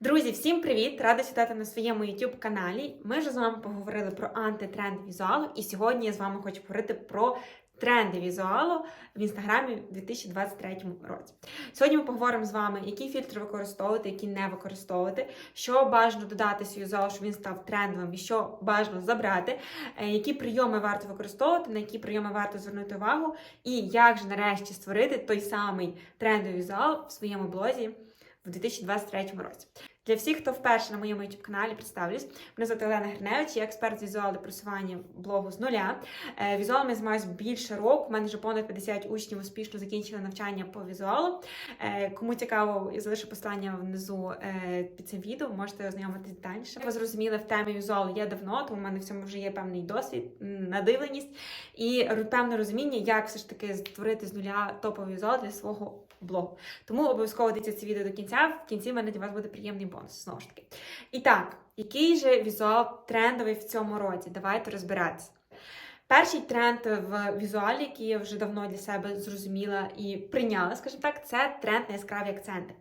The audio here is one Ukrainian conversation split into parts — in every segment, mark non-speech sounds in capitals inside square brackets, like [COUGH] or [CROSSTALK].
Друзі, всім привіт! Рада вітати на своєму YouTube каналі. Ми вже з вами поговорили про антитренд візуалу, і сьогодні я з вами хочу поговорити про тренди візуалу в інстаграмі в 2023 році. Сьогодні ми поговоримо з вами, які фільтри використовувати, які не використовувати, що бажано додати свій візуал, щоб він став трендовим, і що бажано забрати, е, які прийоми варто використовувати, на які прийоми варто звернути увагу, і як же нарешті створити той самий трендовий візуал в своєму блозі в 2023 році. Для всіх, хто вперше на моєму youtube каналі представлюсь, мене звати Олена Гриневич, я експерт з візуалу просування блогу з нуля. Е, Візуалом я займаюся більше року. У мене вже понад 50 учнів успішно закінчили навчання по візуалу. Е, Кому цікаво, я залишу посилання внизу е, під цим відео, можете ознайомитись далі. Ви зрозуміли, в темі візуалу є давно, тому в мене в цьому вже є певний досвід, надивленість і певне розуміння, як все ж таки створити з нуля топовий візуал для свого блогу. Тому обов'язково дивіться це відео до кінця. В кінці в мене для вас буде приємний бонус. Знову ж таки. І так, який же візуал трендовий в цьому році? Давайте розбиратися. Перший тренд в візуалі, який я вже давно для себе зрозуміла і прийняла, скажімо так, це тренд на яскраві акценти.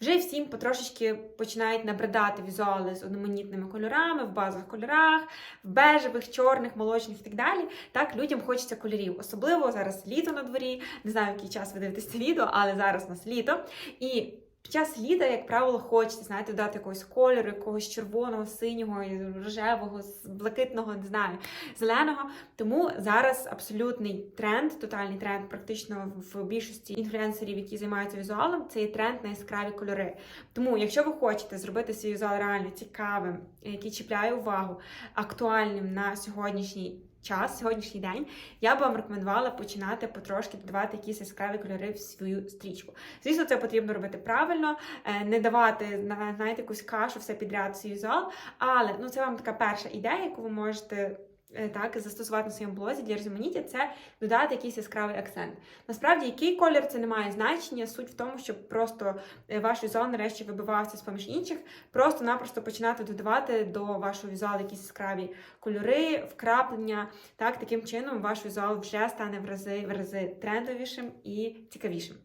Вже всім потрошечки починають набридати візуали з одноманітними кольорами, в базових кольорах, в бежевих, чорних, молочних і так далі. Так, людям хочеться кольорів. Особливо зараз літо на дворі. Не знаю, в який час ви дивитесь це відео, але зараз у нас літо. І під час літа, як правило, хочеться, знаєте, дати якогось кольору, якогось червоного, синього, рожевого, блакитного, не знаю, зеленого. Тому зараз абсолютний тренд, тотальний тренд, практично в більшості інфлюенсерів, які займаються візуалом, це є тренд на яскраві кольори. Тому, якщо ви хочете зробити свій візуал реально цікавим, який чіпляє увагу, актуальним на сьогоднішній. Час, сьогоднішній день, я б вам рекомендувала починати потрошки додавати якісь яскраві кольори в свою стрічку. Звісно, це потрібно робити правильно, е, не давати на знаєте, якусь кашу все підряд свій візуал. Але ну це вам така перша ідея, яку ви можете. Е, Так, застосувати на своєму блозі для різноманіття, це додати якийсь яскравий акцент. Насправді, який колір це не має значення. Суть в тому, щоб просто е, ваш візуал нарешті вибивався з поміж інших, просто-напросто починати додавати до вашого візуалу якісь яскраві кольори, вкраплення. Так, таким чином ваш візуал вже стане в рази в рази трендовішим і цікавішим.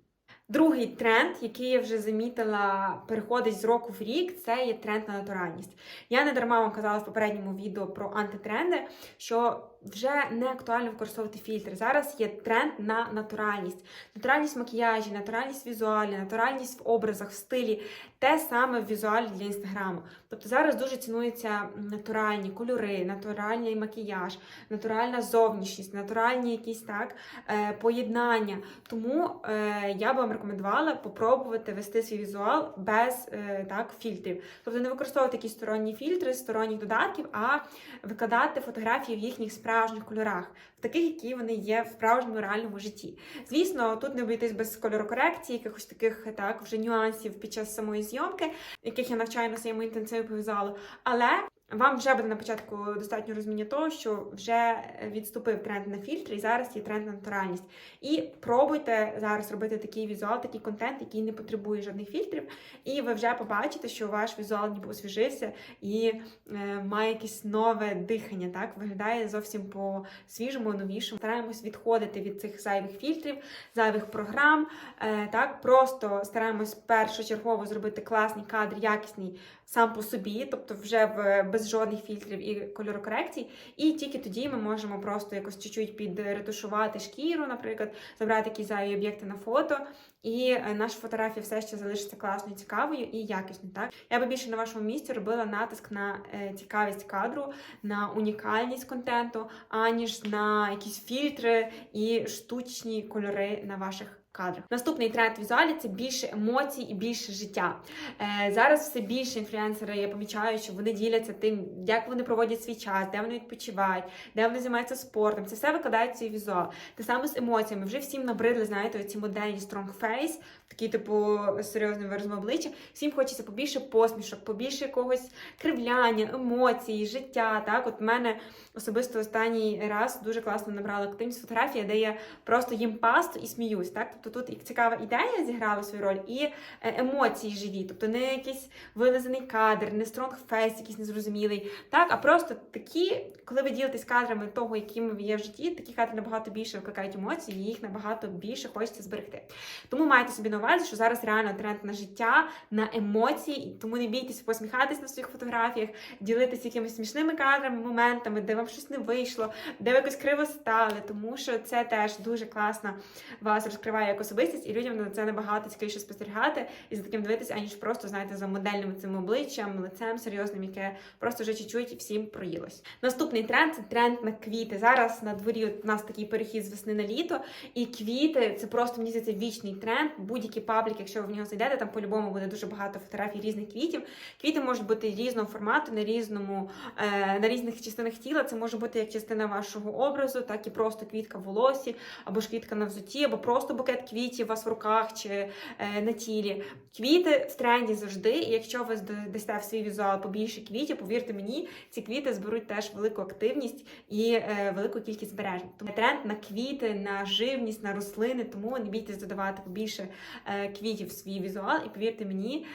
Другий тренд, який я вже замітила, переходить з року в рік, це є тренд на натуральність. Я не дарма вам казала в попередньому відео про антитренди, що вже не актуально використовувати фільтри. Зараз є тренд на натуральність. Натуральність макіяжі, натуральність візуалі, натуральність в образах, в стилі, те саме в візуалі для інстаграму. Тобто зараз дуже цінуються натуральні кольори, натуральний макіяж, натуральна зовнішність, натуральні якісь так е, поєднання. Тому е, я би вам рекомендувала попробувати вести свій візуал без е, так, фільтрів. Тобто не використовувати якісь сторонні фільтри, сторонніх додатків, а викладати фотографії в їхніх справжніх кольорах, в таких, які вони є в справжньому реальному житті. Звісно, тут не обійтись без кольорокорекції, якихось таких так вже нюансів під час самої зйомки, яких я навчаю на своєму інтенсиві по. Але вам вже буде на початку достатньо розуміння того, що вже відступив тренд на фільтри, і зараз є тренд на натуральність. І пробуйте зараз робити такий візуал, такий контент, який не потребує жодних фільтрів. І ви вже побачите, що ваш візуал ніби освіжився і е, має якесь нове дихання. Так виглядає зовсім по свіжому, новішому. Стараємось відходити від цих зайвих фільтрів, зайвих програм. Е, так просто стараємось першочергово зробити класний кадр, якісний сам по собі, тобто вже в без жодних фільтрів і кольорокорекцій. І тільки тоді ми можемо просто якось чуть-чуть підретушувати шкіру, наприклад, забрати якісь зайві об'єкти на фото, і е, наша фотографія все ще залишиться класною, цікавою і якісною. Так я би більше на вашому місці робила натиск на е, цікавість кадру, на унікальність контенту, аніж на якісь фільтри і штучні кольори на ваших. Кадрах. Наступний тренд візуалі це більше емоцій і більше життя. Е, зараз все більше інфлюенсери я помічаю, що вони діляться тим, як вони проводять свій час, де вони відпочивають, де вони займаються спортом. Це все викладають в свій візуал. Те саме з емоціями. Вже всім набридли, знаєте, ці модельні strong face, такі, типу, серйозним виразом обличчя. Всім хочеться побільше посмішок, побільше якогось кривляння, емоцій, життя. Так, от мене особисто останній раз дуже класно набрала активність фотографія, де я просто їм пасту і сміюсь. Так, тобто Тобто тут і цікава ідея зіграла свою роль, і е, емоції живі, тобто не якийсь вилизаний кадр, не стронгфейс, якийсь незрозумілий, так, а просто такі, коли ви ділитесь кадрами того, якими ви є в житті, такі кадри набагато більше викликають емоції, і їх набагато більше хочеться зберегти. Тому майте собі на увазі, що зараз реально тренд на життя, на емоції, тому не бійтеся посміхатись на своїх фотографіях, ділитися якимись смішними кадрами, моментами, де вам щось не вийшло, де ви якось криво стали, тому що це теж дуже класно вас розкриває як особистість, і людям на це набагато цікавіше спостерігати і за таким дивитися, аніж просто знаєте за модельним цим обличчям, лицем серйозним, яке просто вже чуть-чуть всім проїлось. Наступний тренд це тренд на квіти. Зараз на дворі у нас такий перехід з весни на літо, і квіти це просто мені здається вічний тренд. Будь-який паблік, якщо ви в нього зайдете, там по-любому буде дуже багато фотографій різних квітів. Квіти можуть бути різного формату, на різному, е, на різних частинах тіла. Це може бути як частина вашого образу, так і просто квітка в волосі, або ж квітка на взуті, або просто букет квітів у вас в руках чи е, на тілі. Квіти в тренді завжди. І якщо ви дасте в свій візуал побільше квітів, повірте мені, ці квіти зберуть теж велику активність і е, велику кількість збережень. Тому тренд на квіти, на живність, на рослини. Тому не бійтесь додавати побільше е, квітів в свій візуал. І повірте мені,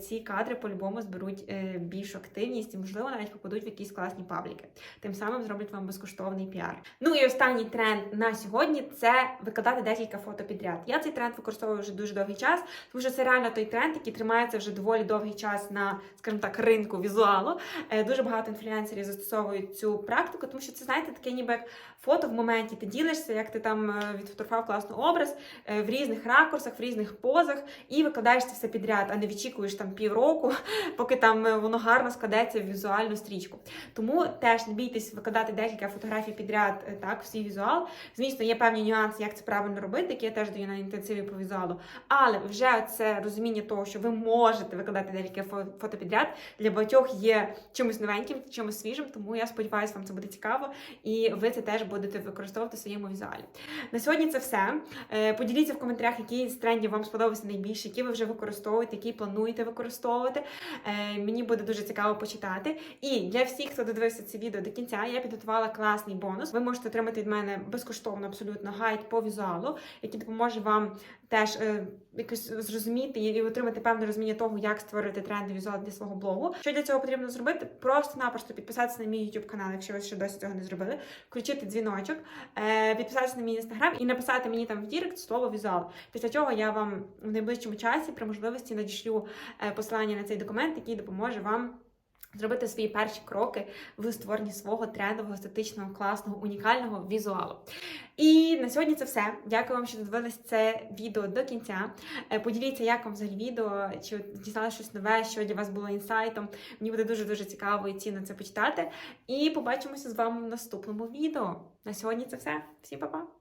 ці кадри по-любому зберуть більшу активність і, можливо, навіть попадуть в якісь класні пабліки. Тим самим зроблять вам безкоштовний піар. Ну і останній тренд на сьогодні це викладати декілька фото підряд. Я цей тренд використовую вже дуже довгий час, тому що це реально той тренд, який тримається вже доволі довгий час на, скажімо так, ринку візуалу. Е, Дуже багато інфлюенсерів застосовують цю практику, тому що це знаєте таке, ніби як фото в моменті. Ти ділишся, як ти там е, відфотографував класний образ е, в різних ракурсах, в різних позах, і викладаєш це все підряд, а не відчікуєш там півроку, [LAUGHS] поки там воно гарно складеться в візуальну стрічку. Тому теж не бійтесь викладати декілька фотографій підряд так в свій візуал. Звісно, є певні нюанси, як це правильно робити, які я теж даю на інтенсиві по візуалу. Але вже це розуміння того, що ви можете викладати декілька фо- фото підряд, для багатьох є чимось новеньким, чимось свіжим. Тому я сподіваюся, вам це буде цікаво, і ви це теж будете використовувати в своєму візуалі. На сьогодні це все. Е, Поділіться в коментарях, які з трендів вам сподобався найбільше, які ви вже використовуєте, які плануєте використовувати. Е, Мені буде дуже цікаво почитати. І для всіх, хто додивився це відео до кінця, я підготувала класний бонус. Ви можете отримати від мене безкоштовно абсолютно гайд по візуалу, який допоможе вам теж е, якось зрозуміти і отримати певне розуміння того, як створити тренди візуал для свого блогу. Що для цього потрібно зробити? Просто-напросто підписатися на мій YouTube канал, якщо ви ще досі цього не зробили, включити дзвіночок, е, підписатися на мій інстаграм і написати мені там в Дірект слово візуал. Після чого я вам в найближчому часі при можливості надішлю е, посилання на цей документ, який допоможе вам. Зробити свої перші кроки в створенні свого трендового, естетичного, класного, унікального візуалу. І на сьогодні це все. Дякую вам, що додивились це відео до кінця. Е, Поділіться, як вам взагалі відео, чи от дізналися щось нове, що для вас було інсайтом. Мені буде дуже дуже цікаво і цінно це почитати. І побачимося з вами в наступному відео. На сьогодні це все. Всім па-па!